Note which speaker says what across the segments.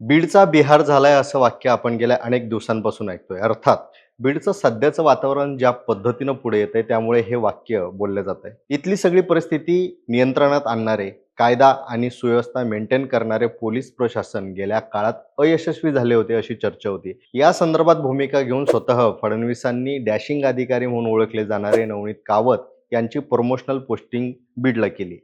Speaker 1: बीडचा बिहार झालाय असं वाक्य आपण गेल्या अनेक दिवसांपासून ऐकतोय. अर्थात बीडचं सध्याचं वातावरण ज्या पद्धतीनं पुढे येतंय त्यामुळे हे वाक्य बोललं जात आहे इथली सगळी परिस्थिती नियंत्रणात आणणारे कायदा आणि सुव्यवस्था मेंटेन करणारे पोलीस प्रशासन गेल्या काळात अयशस्वी झाले होते अशी चर्चा होती. या संदर्भात भूमिका घेऊन स्वतः फडणवीसांनी डॅशिंग अधिकारी म्हणून ओळखले जाणारे नवनीत कावत यांची प्रमोशनल पोस्टिंग बीडला केली.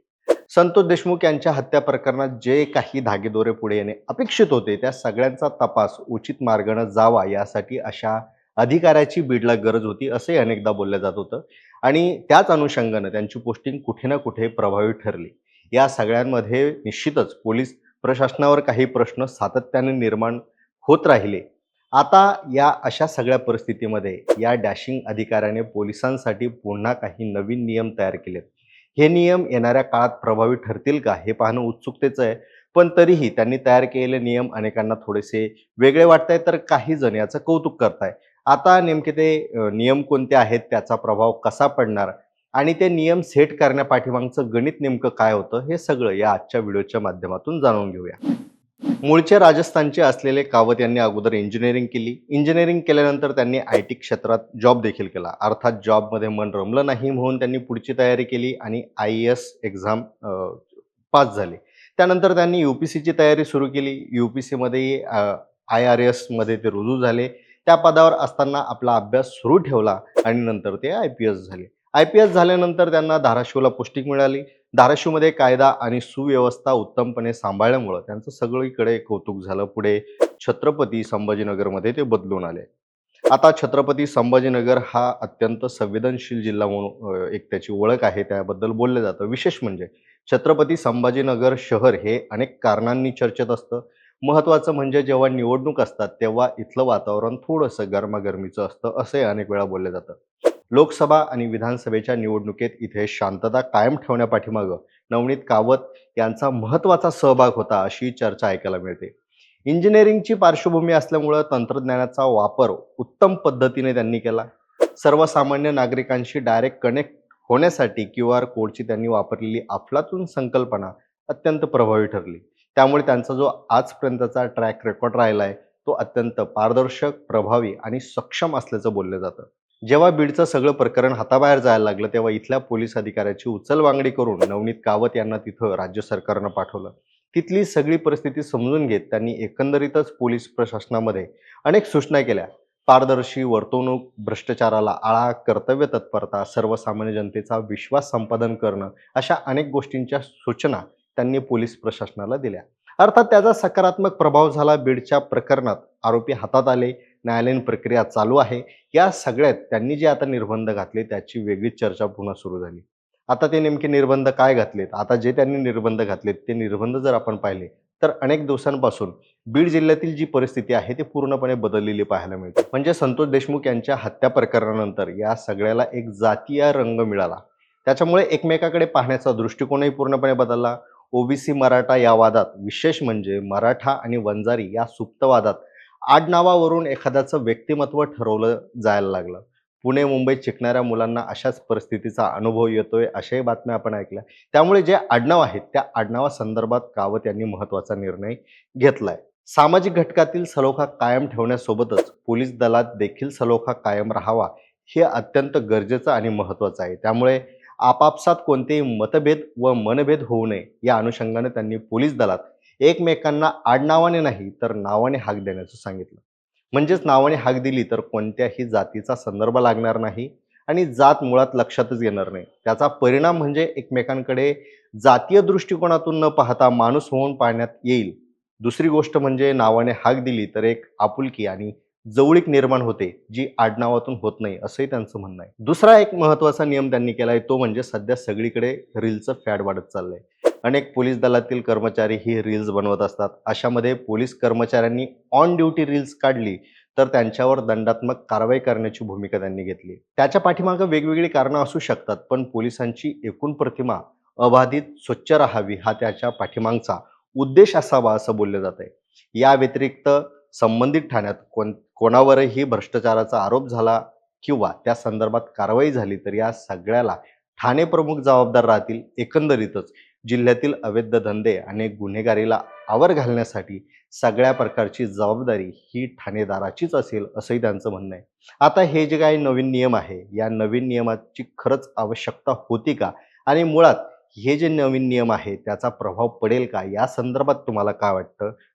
Speaker 1: संतोष देशमुख यांच्या हत्या प्रकरणात जे काही धागेदोरे पुढे येणे अपेक्षित होते त्या सगळ्यांचा तपास उचित मार्गाने जावा यासाठी अशा अधिकाऱ्याची बीडला गरज होती असे अनेकदा बोललं जात होतं. आणि त्याच अनुषंगानं त्यांची पोस्टिंग कुठे ना कुठे प्रभावी ठरली. या सगळ्यांमध्ये निश्चितच पोलीस प्रशासनावर काही प्रश्न सातत्याने निर्माण होत राहिले. आता या अशा सगळ्या परिस्थितीमध्ये या डॅशिंग अधिकाऱ्याने पोलिसांसाठी पुन्हा काही नवीन नियम तयार केलेत. हे नियम येणाऱ्या काळात प्रभावी ठरतील का हे पाहणं उत्सुकतेचं आहे. पण तरीही त्यांनी तयार केलेले नियम अनेकांना थोडेसे वेगळे वाटत आहेत तर काही जण याचं कौतुक करताय आता नेमके ते नियम कोणते आहेत त्याचा प्रभाव कसा पडणार आणि ते नियम सेट करण्यापाठीमागचं गणित नेमकं काय होतं हे सगळं या आजच्या व्हिडिओच्या माध्यमातून जाणून घेऊया. मूळचे राजस्थानचे असलेले कावत यांनी अगोदर इंजिनिअरिंग केली. इंजिनिअरिंग केल्यानंतर त्यांनी आय टी क्षेत्रात जॉब देखील केला. अर्थात जॉबमध्ये मन रमलं नाही म्हणून त्यांनी पुढची तयारी केली आणि आय एस एक्झाम पास झाले. त्यानंतर त्यांनी यू पी सीची तयारी सुरू केली. यू पी सीमध्ये आय आर एसमध्ये ते रुजू झाले. त्या पदावर असताना आपला अभ्यास सुरू ठेवला आणि नंतर ते आय पी एस झाले. आय पी एस झाल्यानंतर त्यांना धाराशिवला पोस्टिंग मिळाली. धाराशिवमध्ये कायदा आणि सुव्यवस्था उत्तमपणे सांभाळल्यामुळं त्यांचं सगळीकडे कौतुक झालं. पुढे छत्रपती संभाजीनगरमध्ये ते बदलून आले. आता छत्रपती संभाजीनगर हा अत्यंत संवेदनशील जिल्हा म्हणून एक त्याची ओळख आहे. त्याबद्दल बोललं जातं. विशेष म्हणजे छत्रपती संभाजीनगर शहर हे अनेक कारणांनी चर्चेत असतं. महत्त्वाचं म्हणजे जेव्हा निवडणूक असतात तेव्हा इथलं वातावरण थोडंसं गरमागरमीचं असतं असे अनेक वेळा बोललं जातं. लोकसभा आणि विधानसभेच्या निवडणुकीत इथे शांतता कायम ठेवण्यापाठीमागं नवनीत कावत यांचा महत्त्वाचा सहभाग होता अशी चर्चा ऐकायला मिळते. इंजिनिअरिंगची पार्श्वभूमी असल्यामुळं तंत्रज्ञानाचा वापर उत्तम पद्धतीने त्यांनी केला. सर्वसामान्य नागरिकांशी डायरेक्ट कनेक्ट होण्यासाठी क्यू आर कोडची त्यांनी वापरलेली अफलातून संकल्पना अत्यंत प्रभावी ठरली. त्यामुळे त्यांचा जो आजपर्यंतचा ट्रॅक रेकॉर्ड राहिला आहे तो अत्यंत पारदर्शक प्रभावी आणि सक्षम असल्याचं बोललं जातं. जेव्हा बीडचं सगळं प्रकरण हाताबाहेर जायला लागलं तेव्हा इथल्या पोलीस अधिकाऱ्याची उचलवांगडी करून नवनीत कावत यांना तिथं राज्य सरकारनं पाठवलं. तिथली सगळी परिस्थिती समजून घेत त्यांनी एकंदरीतच पोलीस प्रशासनामध्ये अनेक सूचना केल्या. पारदर्शी वर्तवणूक भ्रष्टाचाराला आळा कर्तव्य तत्परता सर्वसामान्य जनतेचा विश्वास संपादन करणं अशा अनेक गोष्टींच्या सूचना त्यांनी पोलीस प्रशासनाला दिल्या. अर्थात त्याचा सकारात्मक प्रभाव झाला बीडच्या प्रकरणात. आरोपी हातात आले न्यायालयीन प्रक्रिया चालू आहे. या सगळ्यात त्यांनी जे आता निर्बंध घातले त्याची वेगळीच चर्चा पुन्हा सुरू झाली. आता ते नेमके निर्बंध काय घातलेत? आता जे त्यांनी निर्बंध घातलेत ते निर्बंध जर आपण पाहिले तर अनेक दिवसांपासून बीड जिल्ह्यातील जी परिस्थिती आहे ती पूर्णपणे बदललेली पाहायला मिळते. म्हणजे संतोष देशमुख यांच्या हत्या प्रकरणानंतर या सगळ्याला एक जातीय रंग मिळाला. त्याच्यामुळे एकमेकाकडे पाहण्याचा दृष्टिकोनही पूर्णपणे बदलला. ओबीसी मराठा या वादात विशेष म्हणजे मराठा आणि वंजारी या सुप्तवादात आडनावावरून एखाद्याचं व्यक्तिमत्व ठरवलं जायला लागलं. पुणे मुंबईत शिकणाऱ्या मुलांना अशाच परिस्थितीचा अनुभव येतोय अशाही बातम्या आपण ऐकल्या. त्यामुळे जे आडनाव आहेत त्या आडनावासंदर्भात कावत यांनी महत्त्वाचा निर्णय घेतलाय. सामाजिक घटकातील सलोखा कायम ठेवण्यासोबतच पोलीस दलात देखील सलोखा कायम राहावा हे अत्यंत गरजेचं आणि महत्त्वाचं आहे. त्यामुळे आपापसात कोणतेही मतभेद व मनभेद होऊ नये या अनुषंगाने त्यांनी पोलीस दलात एकमेकांना आडनावाने नाही तर नावाने हाक देण्याचं सांगितलं. म्हणजेच नावाने हाक दिली तर कोणत्याही जातीचा संदर्भ लागणार नाही आणि जात मुळात लक्षातच येणार नाही. त्याचा परिणाम म्हणजे एकमेकांकडे जातीय दृष्टिकोनातून न पाहता माणूस होऊन पाहण्यात येईल. दुसरी गोष्ट म्हणजे नावाने हाक दिली तर एक आपुलकी आणि जवळीक निर्माण होते जी आडनावातून होत नाही असंही त्यांचं म्हणणं आहे. दुसरा एक महत्त्वाचा नियम त्यांनी केला आहे तो म्हणजे सध्या सगळीकडे रीलचं फॅड वाढत चाललंय. अनेक पोलीस दलातील कर्मचारी ही रील्स बनवत असतात. अशामध्ये पोलीस कर्मचाऱ्यांनी ऑन ड्युटी रील्स काढली तर त्यांच्यावर दंडात्मक कारवाई करण्याची भूमिका त्यांनी घेतली. त्याच्या पाठीमागं वेगवेगळी कारणं असू शकतात पण पोलिसांची एकूण प्रतिमा अबाधित स्वच्छ राहावी हा त्याच्या पाठीमागचा उद्देश असावा असं बोललं जात आहे या व्यतिरिक्त संबंधित ठाण्यात कोण कोणावरही भ्रष्टाचाराचा आरोप झाला किंवा त्या संदर्भात कारवाई झाली तर या सगळ्याला ठाणे प्रमुख जबाबदार राहतील एकंदरीतच. जिल्ह्यातील अवैध धंदे आणि गुन्हेगारीला आवर घालण्यासाठी सगळ्या प्रकारची जबाबदारी ही ठाणेदाराचीच असेल असंही त्यांचं म्हणणं आहे. आता हे जे काही नवीन नियम आहे या नवीन नियमाची खरंच आवश्यकता होती का? आणि मुळात हे जे नवीन नियम आहे त्याचा प्रभाव पडेल का? या संदर्भात तुम्हाला काय वाटतं?